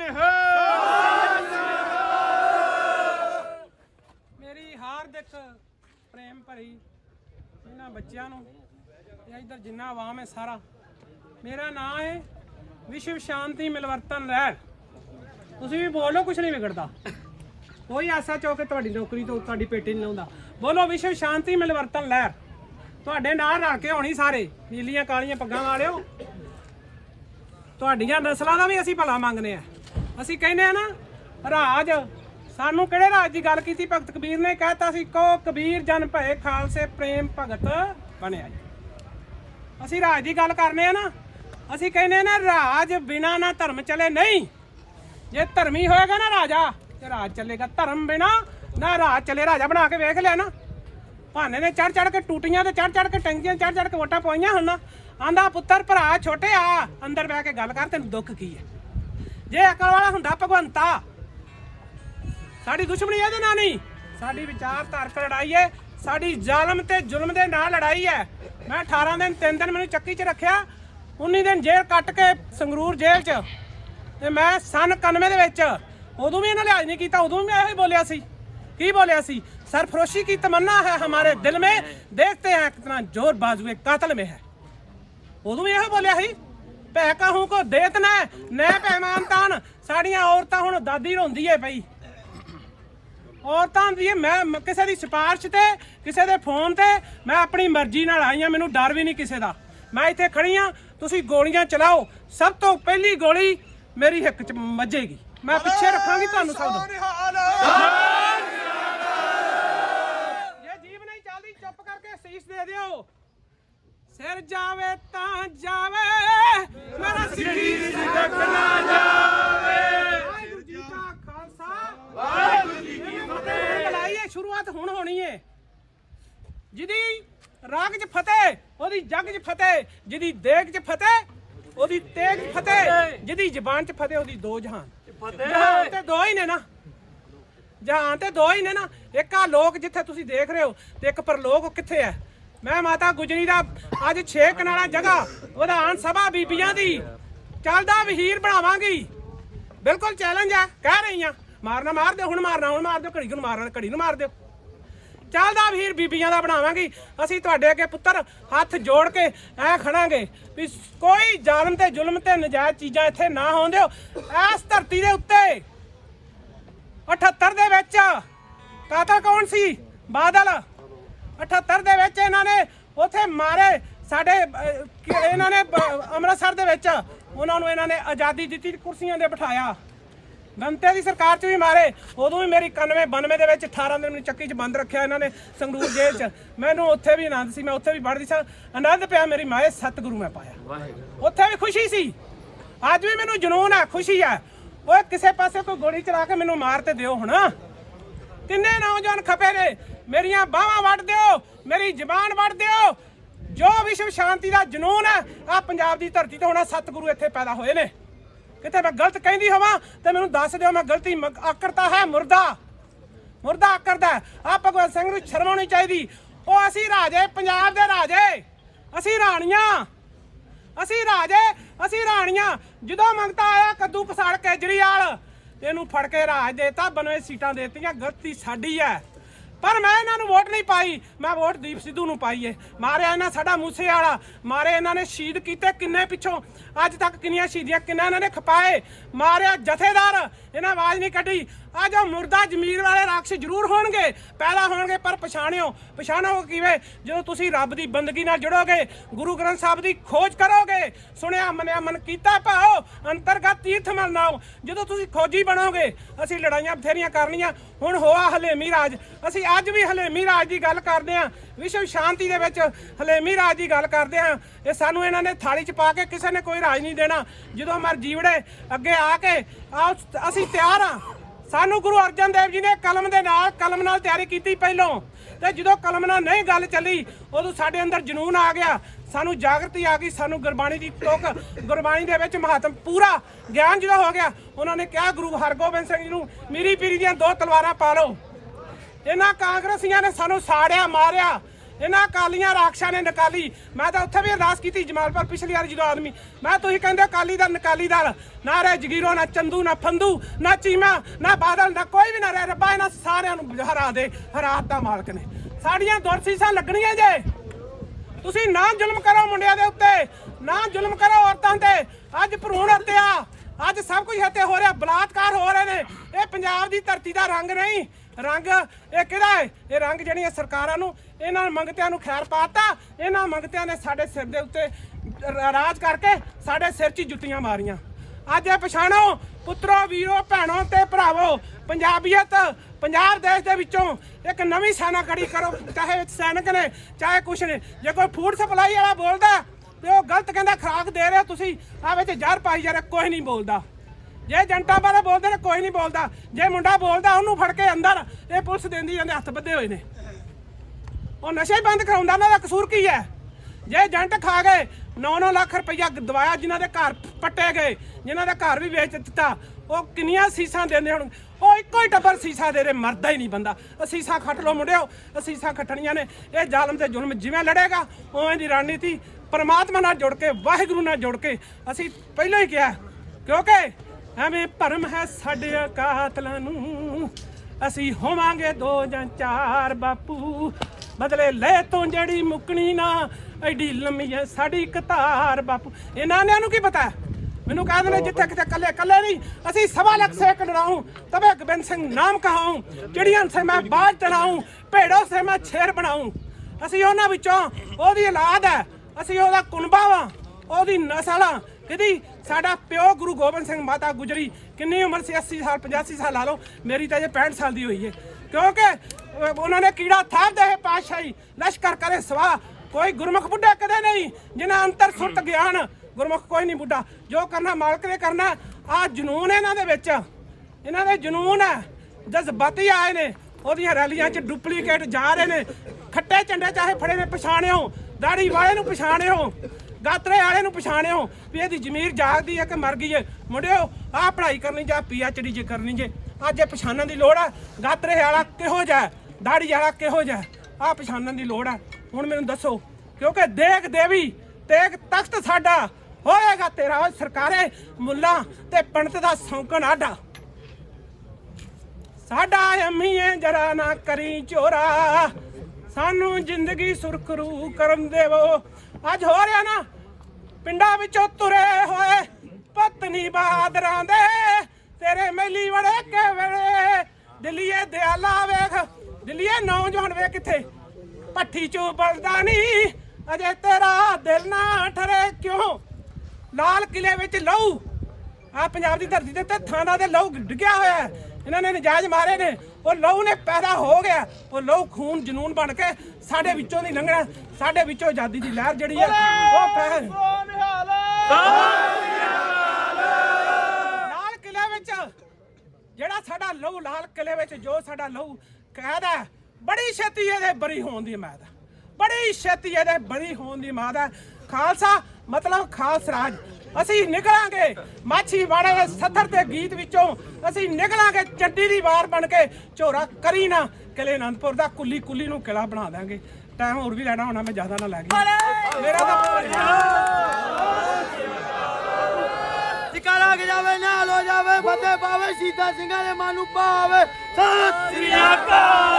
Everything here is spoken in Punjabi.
ਨਿਹਾਲ ਮੇਰੀ ਹਾਰਦਿਕ ਪ੍ਰੇਮ ਭਰੀ ਇਹਨਾਂ ਬੱਚਿਆਂ ਨੂੰ ਤੇ ਇੱਧਰ ਜਿੰਨਾ ਆਵਾਮ ਹੈ ਸਾਰਾ। ਮੇਰਾ ਨਾਮ ਹੈ ਵਿਸ਼ਵ ਸ਼ਾਂਤੀ ਮਿਲਵਰਤਨ ਰਹਿ ਤੁਸੀਂ ਵੀ ਬੋਲੋ ਕੁਝ ਨਹੀਂ ਵਿਗੜਦਾ। ਕੋਈ ਆਸਾ ਚੌਕੇ ਤੁਹਾਡੀ ਨੌਕਰੀ ਤੋਂ ਤੁਹਾਡੀ ਪੇਟੀ ਨਹੀਂ ਲਾਉਂਦਾ। ਬੋਲੋ, ਵਿਸ਼ਵ ਸ਼ਾਂਤੀ ਮਿਲਵਰਤਨ ਲਹਿਰ। ਤੁਹਾਡੇ ਨਾਲ ਰਲ ਕੇ ਹੋਣੀ ਸਾਰੇ, ਨੀਲੀਆਂ ਕਾਲੀਆਂ ਪੱਗਾਂ ਵਾਲਿਓ। ਤੁਹਾਡੀਆਂ ਨਸਲਾਂ ਦਾ ਵੀ ਅਸੀਂ ਭਲਾ ਮੰਗਨੇ ਆ ਅਸੀਂ ਕਹਿੰਦੇ ਆ ਨਾ, ਰਾਜ, ਸਾਨੂੰ ਕਿਹੜੇ ਰਾਜ ਦੀ ਗੱਲ ਕੀਤੀ? ਭਗਤ ਕਬੀਰ ਨੇ ਕਹਿਤਾ ਸੀ ਕੋ ਕਬੀਰ ਜਨ ਭਏ ਖਾਲਸੇ ਪ੍ਰੇਮ ਭਗਤ ਬਣਿਆ ਅਸੀਂ ਰਾਜ ਦੀ ਗੱਲ ਕਰਨੇ ਆ ਨਾ, ਅਸੀਂ ਕਹਿੰਦੇ ਆ ਨਾ, ਰਾਜ ਬਿਨਾ ਨਾ ਧਰਮ ਚਲੇ ਨਹੀਂ। ਜੇ ਧਰਮੀ ਹੋਏਗਾ ਨਾ ਰਾਜਾ, ਤੇ ਰਾਜ ਚੱਲੇਗਾ ਧਰਮ ਬਿਨਾ, ਨਾ ਰਾਜ ਚੱਲੇ, ਰਾਜਾ ਬਣਾ ਕੇ ਵੇਖ ਲਿਆ ਨਾ। ਭਾਨੇ ਨੇ ਚੜ ਚੜ ਕੇ ਟੂਟੀਆਂ ਤੇ ਚੜ ਚੜ ਕੇ ਟੰਗੀਆਂ ਚੜ ਚੜ ਕੇ ਵੋਟਾਂ ਪਾਈਆਂ ਹੁਣ ਆਂਦਾ ਪੁੱਤਰ, ਭਰਾ ਛੋਟੇ ਆ, ਅੰਦਰ ਬਹਿ ਕੇ ਗੱਲ ਕਰ, ਤੈਨੂੰ ਦੁੱਖ ਕੀ ਹੈ? ਜੇ ਅਕਲ ਵਾਲਾ ਹੁੰਦਾ ਭਗਵੰਤਾ। ਸਾਡੀ ਦੁਸ਼ਮਣੀ ਇਹਦੇ ਨਾਲ ਨਹੀਂ। ਸਾਡੀ ਵਿਚਾਰਧਾਰਕ ਲੜਾਈ ਹੈ। ਸਾਡੀ ਜ਼ਾਲਮ ਤੇ ਜ਼ੁਲਮ ਦੇ ਨਾਲ ਲੜਾਈ ਹੈ। ਮੈਂ 18 ਦਿਨ, ਤਿੰਨ ਦਿਨ ਮੈਨੂੰ ਚੱਕੀ 'ਚ ਰੱਖਿਆ। 19 ਦਿਨ ਜੇਲ੍ਹ ਕੱਟ ਕੇ ਸੰਗਰੂਰ ਜੇਲ੍ਹ 'ਚ। ਤੇ ਮੈਂ ਸਨ 91 ਦੇ ਵਿੱਚ ਉਦੋਂ ਵੀ ਇਹਨਾਂ ਲਿਹਾਜ਼ ਨਹੀਂ ਕੀਤਾ, ਉਦੋਂ ਵੀ ਮੈਂ ਇਹੋ ਹੀ ਬੋਲਿਆ ਸੀ। ਕੀ ਬੋਲਿਆ ਸੀ? ਸਰਫਰੋਸ਼ੀ ਕੀ ਤਮੰਨਾ ਹੈ ਹਮਾਰੇ ਦਿਲ ਮੇ? ਦੇਖਤੇ ਹੈ ਕਿਤਨਾ ਜ਼ੋਰ ਬਾਜ਼ੂਏ ਕਾਤਲ ਮੇ ਹੈ। ਉਦੋਂ ਵੀ ਇਹੋ ਬੋਲਿਆ ਸੀ। ਭੈ ਕਹੂੰ ਕੋ ਦੇਤ ਨਾ ਨੈ ਪੈਮਾਨ ਤਾਨ ਸਾਡੀਆਂ ਔਰਤਾਂ ਹੁਣ ਦਾਦੀ ਰੋਂਦੀ ਏ ਪਈ ਔਰਤਾਂ ਦੀ ਮੈਂ ਮ- ਕਿਸੇ ਦੀ ਸਿਫਾਰਿਸ਼ ਤੇ ਕਿਸੇ ਦੇ ਫੋਨ ਤੇ ਮੈਂ ਆਪਣੀ ਮਰਜ਼ੀ ਨਾਲ ਆਈ ਹਾਂ ਮੈਨੂੰ ਡਰ ਵੀ ਨਹੀਂ ਕਿਸੇ ਦਾ। ਮੈਂ ਇੱਥੇ ਖੜੀ ਹਾਂ ਤੁਸੀਂ ਗੋਲੀਆਂ ਚਲਾਓ। ਸਭ ਤੋਂ ਪਹਿਲੀ ਗੋਲੀ ਮੇਰੀ ਹਿੱਕ 'ਚ ਵੱਜੇਗੀ। ਮੈਂ ਪਿੱਛੇ ਰੱਖਾਂਗੀ ਤੁਹਾਨੂੰ ਸਭ ਨੂੰ ਜੇ ਜੀਵ ਨਹੀਂ ਚੱਲਦੀ ਚੁੱਪ ਕਰਕੇ ਸੀਸ ਦੇ ਦਿਓ। ਸਿਰ ਜਾਵੇ ਤਾਂ ਜਾਵੇ। ਮੇਰਾ ਸਿੱਖੀ ਸਿੱਖ ਨਾ ਜਾਵੇ। ਵਾਹਿਗੁਰੂ ਜੀ ਕਾ ਖਾਲਸਾ। ਵਾਹਿਗੁਰੂ ਜੀ ਕੀ ਫਤਿਹ। ਲੜਾਈ ਹੈ ਸ਼ੁਰੂਆਤ ਹੁਣ ਹੋਣੀ ਹੈ ਜਿਹਦੀ ਰਾਗ 'ਚ ਫਤਿਹ ਉਹਦੀ ਜੱਗ 'ਚ ਫਤਿਹ ਜਿਹਦੀ ਦੇਗ 'ਚ ਫਤਿਹ ਉਹਦੀ ਤੇਗ ਫਤਿਹ ਜਿਹਦੀ ਜ਼ਬਾਨ 'ਚ ਫਤਿਹ ਉਹਦੀ ਦੋ ਜਹਾਨ। ਜਹਾਨ ਤੇ ਦੋ ਹੀ ਨੇ ਨਾ। ਜਹਾਨ ਤੇ ਦੋ ਹੀ ਨੇ ਨਾ। ਇੱਕ ਆ ਲੋਕ ਜਿੱਥੇ ਤੁਸੀਂ ਦੇਖ ਰਹੇ ਹੋ ਤੇ ਇੱਕ ਪਰਲੋਕ ਕਿੱਥੇ ਹੈ? ਮੈਂ ਮਾਤਾ ਗੁਜਰੀ ਦਾ ਅੱਜ 6 ਕਨਾਲਾ ਜਗ੍ਹਾ ਵਿਧਾਨ ਸਭਾ ਬੀਬੀਆਂ ਦੀ। ਚੱਲਦਾ ਵਹੀਰ ਬਣਾਵਾਂਗੀ। ਬਿਲਕੁਲ ਚੈਲੰਜ ਹੈ ਕਹਿ ਰਹੀ ਆ। ਮਾਰਨਾ ਮਾਰ ਦਿਓ, ਹੁਣ ਮਾਰਨਾ, ਹੁਣ ਮਾਰ ਦਿਓ, ਘੜੀ ਨੂੰ ਮਾਰਨਾ, ਘੜੀ ਨੂੰ ਮਾਰ ਦਿਓ। ਚੱਲਦਾ ਵੀਰ ਬੀਬੀਆਂ ਦਾ ਬਣਾਵਾਂਗੀ। ਅਸੀਂ ਤੁਹਾਡੇ ਅੱਗੇ ਪੁੱਤਰ ਹੱਥ ਜੋੜ ਕੇ ਐ ਖੜਾਂਗੇ ਵੀ ਕੋਈ ਜ਼ਾਲਮ ਤੇ ਜ਼ੁਲਮ ਤੇ ਨਜਾਇਜ਼ ਚੀਜ਼ਾਂ ਇੱਥੇ ਨਾ ਹੋਣ ਦਿਓ। ਇਸ ਧਰਤੀ ਦੇ ਉੱਤੇ। 78 ਦੇ ਵਿੱਚ। ਕਾਤਲ ਕੌਣ ਸੀ? ਬਾਦਲ। 78 ਦੇ ਵਿੱਚ ਇਹਨਾਂ ਨੇ ਉੱਥੇ ਮਾਰੇ ਸਾਡੇ ਇਹਨਾਂ ਨੇ ਅੰਮ੍ਰਿਤਸਰ ਦੇ ਵਿੱਚ ਉਹਨਾਂ ਨੂੰ ਇਹਨਾਂ ਨੇ ਆਜ਼ਾਦੀ ਦਿੱਤੀ ਕੁਰਸੀਆਂ ਦੇ ਬਿਠਾਇਆ। ਗੰਤੇ ਦੀ ਸਰਕਾਰ 'ਚ ਵੀ ਮਾਰੇ। ਉਦੋਂ ਵੀ ਮੇਰੀ 91 92 ਦੇ ਵਿੱਚ 18 ਦਿਨ ਮੈਨੂੰ ਚੱਕੀ 'ਚ ਬੰਦ ਰੱਖਿਆ ਇਹਨਾਂ ਨੇ ਸੰਗਰੂਰ ਜੇਲ੍ਹ 'ਚ। ਮੈਨੂੰ ਉੱਥੇ ਵੀ ਆਨੰਦ ਸੀ ਮੈਂ ਉੱਥੇ ਵੀ ਪੜ੍ਹਦੀ ਸਾਂ। ਆਨੰਦ ਪਿਆ ਮੇਰੀ ਮਾਏ ਸਤਿਗੁਰੂ ਮੈਂ ਪਾਇਆ। ਉੱਥੇ ਵੀ ਖੁਸ਼ੀ ਸੀ। ਅੱਜ ਵੀ ਮੈਨੂੰ ਜਨੂਨ ਹੈ ਖੁਸ਼ੀ ਹੈ ਓਏ ਕਿਸੇ ਪਾਸੇ ਕੋਈ ਗੋਲੀ ਚਲਾ ਕੇ ਮੈਨੂੰ ਮਾਰ ਤੇ ਦਿਓ ਹੁਣ। ਤਿੰਨੇ ਨੌਜਵਾਨ ਖਪੇ ਨੇ। ਮੇਰੀਆਂ ਬਾਹਾਂ ਵੱਢ ਦਿਓ, ਮੇਰੀ ਜ਼ਬਾਨ ਵੱਢ ਦਿਓ। ਜੋ ਵਿਸ਼ਵ ਸ਼ਾਂਤੀ ਦਾ ਜਨੂਨ ਹੈ ਆ ਪੰਜਾਬ ਦੀ ਧਰਤੀ ਤੇ ਹੁਣ ਸਤਿਗੁਰੂ ਇੱਥੇ ਪੈਦਾ ਹੋਏ ਨੇ। ਕਿਤੇ ਮੈਂ ਗਲਤ ਕਹਿੰਦੀ ਹੋਵਾਂ, ਤੇ ਮੈਨੂੰ ਦੱਸ ਦਿਓ ਮੈਂ ਗਲਤੀ ਆਕਰਤਾ ਹੈ, ਮੁਰਦਾ। ਮੁਰਦਾ ਆਕਰਦਾ ਆ ਭਗਵੰਤ ਸਿੰਘ ਨੂੰ ਸ਼ਰਮ ਆਉਣੀ ਚਾਹੀਦੀ। ਉਹ ਅਸੀਂ ਰਾਜੇ, ਪੰਜਾਬ ਦੇ ਰਾਜੇ। ਅਸੀਂ ਰਾਣੀਆਂ। ਅਸੀਂ ਰਾਜੇ, ਅਸੀਂ ਰਾਣੀਆਂ। ਜਦੋਂ ਮੰਗਤਾ ਆਇਆ, ਕੱਦੂ ਪਸਾੜ ਕੇਜਰੀਵਾਲ। ਤੇ ਇਹਨੂੰ ਫੜ ਕੇ ਰਾਜ ਦੇਤਾ ਬਨਵੇਂ ਸੀਟਾਂ ਦੇਤੀਆਂ ਗਲਤੀ ਸਾਡੀ ਹੈ। ਪਰ ਮੈਂ ਇਹਨਾਂ ਨੂੰ ਵੋਟ ਨਹੀਂ ਪਾਈ। ਮੈਂ ਵੋਟ ਦੀਪ ਸਿੱਧੂ ਨੂੰ ਪਾਈ ਏ। ਮਾਰਿਆ ਇਹਨਾਂ ਸਾਡਾ ਮੂਸੇ ਵਾਲਾ। ਮਾਰੇ ਇਹਨਾਂ ਨੇ ਸ਼ਹੀਦ ਕੀਤੇ ਕਿੰਨੇ ਪਿੱਛੋਂ? ਅੱਜ ਤੱਕ ਕਿੰਨੀਆਂ ਸ਼ਹੀਦੀਆਂ, ਕਿੰਨਾ ਇਹਨਾਂ ਨੇ ਖਪਾਏ? ਮਾਰਿਆ ਜਥੇਦਾਰ। ਇਹਨਾਂ ਆਵਾਜ਼ ਨਹੀਂ ਕੱਢੀ। ਅੱਜ ਉਹ ਮੁਰਦਾ ਜ਼ਮੀਰ ਵਾਲੇ ਰਾਖਸ਼ ਜ਼ਰੂਰ ਹੋਣਗੇ। ਪੈਦਾ ਹੋਣਗੇ, ਪਰ ਪਛਾਣਿਓ। ਪਛਾਣੋ ਕਿਵੇਂ? ਜਦੋਂ ਤੁਸੀਂ ਰੱਬ ਦੀ ਬੰਦਗੀ ਨਾਲ ਜੁੜੋਗੇ, ਗੁਰੂ ਗ੍ਰੰਥ ਸਾਹਿਬ ਦੀ ਖੋਜ ਕਰੋਗੇ, ਸੁਣਿਆ, ਮੰਨਿਆ, ਮਨ ਕੀਤਾ ਭਾਓ, ਅੰਤਰਗਤ ਤੀਰਥ ਮਲ ਜਦੋਂ ਤੁਸੀਂ ਖੋਜੀ ਬਣੋਗੇ, ਅਸੀਂ ਲੜਾਈਆਂ ਬਥੇਰੀਆਂ ਕਰਨੀਆਂ। ਹੁਣ ਹੋਆ ਹਲੇਮੀ ਰਾਜ। ਅਸੀਂ ਅੱਜ ਵੀ ਹਲੇਮੀ ਰਾਜ ਦੀ ਗੱਲ ਕਰਦੇ ਹਾਂ, ਵਿਸ਼ਵ ਸ਼ਾਂਤੀ ਦੇ ਵਿੱਚ ਹਲੇਮੀ ਰਾਜ ਦੀ ਗੱਲ ਕਰਦੇ ਹਾਂ। ਇਹ ਸਾਨੂੰ ਇਹਨਾਂ ਨੇ ਥਾਲੀ 'ਚ ਪਾ ਕੇ ਕਿਸੇ ਨੇ ਕੋਈ ਰਾਜ ਨਹੀਂ ਦੇਣਾ। ਜਦੋਂ ਮਰ ਜੀਵੜੇ ਅੱਗੇ ਆ ਕੇ ਆਓ, ਅਸੀਂ ਤਿਆਰ ਹਾਂ। ਸਾਨੂੰ ਗੁਰੂ ਅਰਜਨ ਦੇਵ ਜੀ ਨੇ ਕਲਮ ਦੇ ਨਾਲ, ਕਲਮ ਨਾਲ ਤਿਆਰੀ ਕੀਤੀ ਪਹਿਲੋਂ। ਤੇ ਜਦੋਂ ਕਲਮ ਨਾਲ ਨਹੀਂ ਗੱਲ ਚੱਲੀ, ਉਦੋਂ ਸਾਡੇ ਅੰਦਰ ਜਨੂਨ ਆ ਗਿਆ। ਸਾਨੂੰ ਜਾਗਰਤੀ ਆ ਗਈ, ਸਾਨੂੰ ਗੁਰਬਾਣੀ ਦੀ ਤੁਕ, ਗੁਰਬਾਣੀ ਦੇ ਵਿੱਚ ਮਹਾਤਮ ਪੂਰਾ ਗਿਆਨ ਜਦੋਂ ਹੋ ਗਿਆ, ਉਹਨਾਂ ਨੇ ਕਿਹਾ, ਗੁਰੂ ਹਰਗੋਬਿੰਦ ਸਿੰਘ ਜੀ ਨੂੰ, ਮੀਰੀ ਪੀਰੀ ਦੀਆਂ ਦੋ ਤਲਵਾਰਾਂ ਪਾ ਲਓ। ਇਹਨਾਂ ਕਾਂਗਰਸੀਆਂ ਨੇ ਸਾਨੂੰ ਸਾੜਿਆ, ਮਾਰਿਆ। ਇਹਨਾਂ ਕਾਲੀਆਂ ਰਾਖਸ਼ਾਂ ਨੇ ਨਕਾਲੀ। ਮੈਂ ਤਾਂ ਉੱਥੇ ਵੀ ਅਰਦਾਸ ਕੀਤੀ ਜਮਾਲਪੁਰ ਪਿਛਲੀ ਵਾਰ ਜਦੋਂ ਆਦਮੀ। ਮੈਂ ਤੁਸੀਂ ਕਹਿੰਦੇ ਅਕਾਲੀ ਦਲ, ਨਕਾਲੀ ਦਲ। ਨਾ ਰਹਿ ਜਗੀਰੋ, ਨਾ ਚੰਦੂ, ਨਾ ਫੰਦੂ, ਨਾ ਚੀਮਾ, ਨਾ ਬਾਦਲ, ਨਾ ਕੋਈ ਵੀ ਨਾ ਰਹਿ। ਰੱਬਾ ਇਹਨਾਂ ਸਾਰਿਆਂ ਨੂੰ ਹਰਾ ਦੇ ਹਰਾਤ ਦਾ ਮਾਲਕ ਨੇ। ਸਾਡੀਆਂ ਦੁਰਸੀਸਾਂ ਲੱਗਣੀਆਂ ਜੇ। ਤੁਸੀਂ ਨਾ ਜ਼ੁਲਮ ਕਰੋ ਮੁੰਡਿਆਂ ਦੇ ਉੱਤੇ। ਨਾ ਜ਼ੁਲਮ ਕਰੋ ਔਰਤਾਂ ਤੇ। ਅੱਜ ਭਰੂਣ ਹੱਤਿਆ। ਅੱਜ ਸਭ ਕੁਝ ਇੱਥੇ ਹੋ ਰਿਹਾ, ਬਲਾਤਕਾਰ ਹੋ ਰਹੇ ਨੇ। ਇਹ ਪੰਜਾਬ ਦੀ ਧਰਤੀ ਦਾ ਰੰਗ ਨਹੀਂ, ਰੰਗ ਇਹ ਕਿਹਦਾ ਹੈ? ਇਹ ਰੰਗ ਜਿਹੜੀਆਂ ਸਰਕਾਰਾਂ ਨੂੰ, ਇਹਨਾਂ ਮੰਗਤਿਆਂ ਨੂੰ ਖੈਰ ਪਾਤਾ ਇਹਨਾਂ ਮੰਗਤਿਆਂ ਨੇ ਸਾਡੇ ਸਿਰ ਦੇ ਉੱਤੇ ਰਾਜ ਕਰਕੇ ਸਾਡੇ ਸਿਰ 'ਚ ਜੁੱਤੀਆਂ ਮਾਰੀਆਂ। ਅੱਜ ਇਹ ਪਛਾਣੋ, ਪੁੱਤਰੋ, ਵੀਰੋ, ਭੈਣੋ ਤੇ ਭਰਾਵੋ, ਪੰਜਾਬੀਅਤ, ਪੰਜਾਬ ਦੇਸ਼ ਦੇ ਵਿੱਚੋਂ ਇੱਕ ਨਵੀਂ ਸੈਨਾ ਖੜੀ ਕਰੋ, ਚਾਹੇ ਸੈਨਿਕ ਨੇ, ਚਾਹੇ ਕੁਛ ਨੇ। ਜੇ ਕੋਈ ਫੂਡ ਸਪਲਾਈ ਵਾਲਾ ਬੋਲਦਾ ਤੇ ਉਹ ਗਲਤ ਕਹਿੰਦਾ, ਖਰਾਕ ਦੇ ਰਹੇ ਹੋ ਤੁਸੀਂ। ਆ ਵਿੱਚ ਜ਼ਹਿਰ ਪਾਈ ਜਾ ਰਹੇ, ਕੋਈ ਨਹੀਂ ਬੋਲਦਾ। ਜੇ ਜੰਟਾ ਬਾਰੇ ਬੋਲਦੇ ਨੇ, ਕੋਈ ਨਹੀਂ ਬੋਲਦਾ। ਜੇ ਮੁੰਡਾ ਬੋਲਦਾ, ਉਹਨੂੰ ਫੜ ਕੇ ਅੰਦਰ ਇਹ ਪੁਲਿਸ ਦਿੰਦੀ ਜਾਂਦੇ ਹੱਥ ਬੱਧੇ ਹੋਏ ਨੇ। ਉਹ ਨਸ਼ੇ ਬੰਦ ਕਰਾਉਂਦਾ, ਉਹਨਾਂ ਦਾ ਕਸੂਰ ਕੀ ਹੈ? ਜੇ ਏਜੰਟ ਖਾ ਗਏ 9-9 ਲੱਖ ਰੁਪਈਆ ਦਵਾਇਆ, ਜਿਨ੍ਹਾਂ ਦੇ ਘਰ ਪੱਟੇ ਗਏ, ਜਿਨ੍ਹਾਂ ਦਾ ਘਰ ਵੀ ਵੇਚ ਦਿੱਤਾ, ਉਹ ਕਿੰਨੀਆਂ ਸੀਸਾਂ ਦਿੰਦੇ ਹੁਣ? ਉਹ ਇੱਕੋ ਹੀ ਟੱਬਰ ਸੀਸਾ ਦੇ ਰੇ ਮਰਦਾ ਹੀ ਨਹੀਂ ਬੰਦਾ। ਅਸੀਸਾਂ ਖੱਟ ਲੋ ਮੁੰਡਿਓ ਅਸੀਸਾਂ ਖੱਟਣੀਆਂ ਨੇ। ਇਹ ਜ਼ਾਲਮ ਤੇ ਜ਼ੁਲਮ ਜਿਵੇਂ ਲੜੇਗਾ, ਉਵੇਂ ਦੀ ਰਣਨੀਤੀ ਪਰਮਾਤਮਾ ਨਾਲ ਜੁੜ ਕੇ, ਵਾਹਿਗੁਰੂ ਨਾਲ ਜੁੜ ਕੇ ਅਸੀਂ ਪਹਿਲਾਂ ਹੀ ਕਿਹਾ, ਕਿਉਂਕਿ ਐਵੇਂ ਭਰਮ ਹੈ ਸਾਡੇ ਕਾਤਲਾਂ ਨੂੰ। ਅਸੀਂ ਹੋਵਾਂਗੇ ਦੋ ਜਾਂ ਚਾਰ ਬਾਪੂ, ਬਦਲੇ ਲੈ ਤੋਂ ਜਿਹੜੀ ਮੁਕਣੀ ਨਾ। ਐਡੀ ਲੰਮੀ ਹੈ ਸਾਡੀ ਕਤਾਰ ਬਾਪੂ। ਇਹਨਾਂ ਨੇ ਨੂੰ ਕੀ ਪਤਾ? ਮੈਨੂੰ ਕਹਿ ਦਿੰਦੇ ਜਿੱਥੇ ਕਿਤੇ ਕੱਲੇ ਕੱਲੇ ਨਹੀਂ, ਅਸੀਂ ਸਵਾ ਲੱਖ ਸੇ ਕਢਾਉਂ ਤਬੇ ਗੋਬਿੰਦ ਸਿੰਘ ਨਾਮ ਕਹਾਉਂ, ਚਿੜੀਆਂ ਸੇ ਮੈਂ ਬਾਜ ਚੜਾਉਂ ਭੇੜੋਂ ਸੇ ਮੈਂ ਛੇਰ ਬਣਾਉਂ। ਅਸੀਂ ਉਹਨਾਂ ਵਿੱਚੋਂ ਉਹਦੀ ਔਲਾਦ ਹੈ, ਅਸੀਂ ਉਹਦਾ ਕੁਨਬਾ ਵਾਂ, ਉਹਦੀ ਨਸਲ ਆ। ਕਿਹਦੀ? ਸਾਡਾ ਪਿਓ ਗੁਰੂ ਗੋਬਿੰਦ ਸਿੰਘ ਮਾਤਾ ਗੁਜਰੀ, ਕਿੰਨੀ ਉਮਰ ਸੀ? 80 ਸਾਲ 85 ਸਾਲ ਲਾ ਲਓ, ਮੇਰੀ ਤਾਂ ਜੇ 65 ਸਾਲ ਦੀ ਹੋਈ ਹੈ ਕਿਉਂਕਿ ਉਹਨਾਂ ਨੇ ਕੀੜਾ ਥਾਪ ਦੇ ਪਾਸ਼ਾਹੀ ਲਸ਼ਕਰ ਕਰੇ ਸਵਾ ਕੋਈ ਗੁਰਮੁਖ ਬੁੱਢਾ ਕਦੇ ਨਹੀਂ, ਜਿਨ੍ਹਾਂ ਅੰਤਰ ਸੁਰਤ ਗਿਆਨ ਗੁਰਮੁਖ ਕੋਈ ਨਹੀਂ ਬੁੱਢਾ। ਜੋ ਕਰਨਾ ਮਾਲਕ ਨੇ ਕਰਨਾ, ਆ ਜਨੂਨ ਇਹਨਾਂ ਦੇ ਵਿੱਚ। ਇਹਨਾਂ ਦੇ ਜਨੂਨ ਹੈ। ਜਜ਼ਬਾਤੀ ਆਏ ਨੇ। ਉਹਦੀਆਂ ਰੈਲੀਆਂ 'ਚ ਡੁਪਲੀਕੇਟ ਜਾ ਰਹੇ ਨੇ। ਖੱਟੇ ਝੰਡੇ ਚਾਹੇ ਫੜੇ ਨੇ, ਪਛਾਣਿਓ। ਦਾੜੀ ਵਾਲੇ ਨੂੰ ਪਛਾਣਿਓ। ਗਾਤਰੇ ਵਾਲੇ ਨੂੰ ਪਛਾਣਿਓ। ਵੀ ਇਹਦੀ ਜ਼ਮੀਰ ਜਾਗਦੀ ਹੈ ਕਿ ਮਰ ਗਈ ਹੈ। ਮੁੰਡਿਓ, ਆਹ ਪੜ੍ਹਾਈ ਕਰਨੀ ਜਾਂ ਡੀ ਜੇ ਕਰਨੀ ਜੇ, ਅੱਜ ਇਹ ਪਛਾਣਨ ਦੀ ਲੋੜ ਹੈ। ਗਾਤਰੇ ਵਾਲਾ ਕਿਹੋ ਜਿਹਾ ਦਾੜੀ ਵਾਲਾ ਕਿਹੋ ਜਿਹਾ ਆਹ ਪਛਾਣਨ ਦੀ ਲੋੜ ਹੈ। ਹੁਣ ਮੈਨੂੰ ਦੱਸੋ, ਕਿਉਂਕਿ ਦੇਖ ਦੇਵੀ ਤੇਗ ਤਖਤ ਸਾਡਾ। ਹੋਏਗਾ ਤੇਰਾ ਓਏ ਸਰਕਾਰੇ ਮੁੱਲਾ ਤੇ ਪੰਡਤ ਦਾ ਸੌਂਕਣ ਆਡਾ। ਸਾਡਾ ਅੰਮੀਏ ਜਰਾ ਨਾ ਕਰੀ ਚੋਰਾ। ਸਾਨੂੰ ਜ਼ਿੰਦਗੀ ਸੁਰਖਰੂ ਕਰਨ ਦੇਵੋ। ਅੱਜ ਹੋ ਰਿਹਾ ਨਾ, ਪਿੰਡਾਂ ਵਿੱਚੋਂ ਤੁਰੇ ਹੋਏ ਪਤਨੀ ਬਹਾਦਰਾਂ ਦੇ। ਤੇਰੇ ਮੈਲੀ ਵੜੇ ਕੇ ਵੇਲੇ, ਦਿੱਲੀਏ ਦਿਆਲਾ ਵੇਖ। ਦਿੱਲੀਏ ਨੌਜਵਾਨ ਵੇਖ ਕਿੱਥੇ ਪੱਠੀ ਚੋਂ ਬਲਦਾ ਨਹੀਂ ਅਜੇ ਤੇਰਾ ਦਿਲ ਨਾ ਠਰੇ ਕਿਉਂ? ਲਾਲ ਕਿਲੇ ਵਿੱਚ ਲਹੂ। ਆ ਪੰਜਾਬ ਦੀ ਧਰਤੀ ਤੇ ਥਾਣਾ ਦੇ ਲਹੂ ਡਿੱਗਿਆ ਹੋਇਆ ਹੈ। ਇਹਨਾਂ ਨੇ ਨਜਾਇਜ਼ ਮਾਰੇ ਨੇ। ਉਹ ਲਹੂ ਨੇ ਪੈਦਾ ਹੋ ਗਿਆ। ਉਹ ਲਹੂ ਖੂਨ ਜਨੂਨ ਬਣ ਕੇ ਸਾਡੇ ਵਿੱਚੋਂ ਦੀ ਲੰਘਣਾ ਸਾਡੇ ਵਿੱਚੋਂ ਆਜ਼ਾਦੀ ਦੀ ਲਹਿਰ ਜਿਹੜੀ ਹੈ ਉਹ ਫੈਲ ਲਾਲ ਕਿਲੇ ਵਿੱਚ ਜਿਹੜਾ ਸਾਡਾ ਲਹੂ ਲਾਲ ਕਿਲੇ ਵਿੱਚ ਜੋ ਸਾਡਾ ਲਹੂ ਕੈਦ ਹੈ, ਬੜੀ ਛੇਤੀ ਇਹਦੇ ਬਰੀ ਹੋਣ ਦੀ ਉਮੀਦ ਬੜੀ ਛੇਤੀ ਇਹਦੇ ਬਰੀ ਹੋਣ ਦੀ ਉਮੀਦ ਹੈ। ਖਾਲਸਾ ਮਤਲਬ ਖਾਸ ਰਾਜ। ਅਸੀਂ ਨਿਕਲਾਂਗੇ ਮਾਛੀ ਵਾੜੇ ਦੇ ਸੱਥਰ ਦੇ ਗੀਤ ਵਿੱਚੋਂ। ਅਸੀਂ ਨਿਕਲਾਂਗੇ ਚੱਡੀ ਦੀ ਵਾਰ ਬਣ ਕੇ। ਝੋਰਾ ਕਰੀ ਨਾ ਕਿਲੇ ਅਨੰਦਪੁਰ ਦਾ, ਕੁੱਲੀ ਕੁੱਲੀ ਨੂੰ ਕਿਲਾ ਬਣਾ ਦਾਂਗੇ ਟਾਈਮ ਹੋਰ ਵੀ ਲੈਣਾ ਹੋਣਾ, ਮੈਂ ਜ਼ਿਆਦਾ ਨਾ ਲੈ ਗਈ ਮੇਰਾ ਤਾਂ ਟਿਕਾ ਲੱਗ ਜਾਵੇ ਨਾਲ ਹੋ ਜਾਵੇ, ਫਤਿਹ ਪਾਵੇ ਸੀਤਾ ਸਿੰਘਾਂ ਦੇ ਮਨ ਨੂੰ ਪਾਵੇ ਸਤਿ ਸ੍ਰੀ ਅਕਾਲ।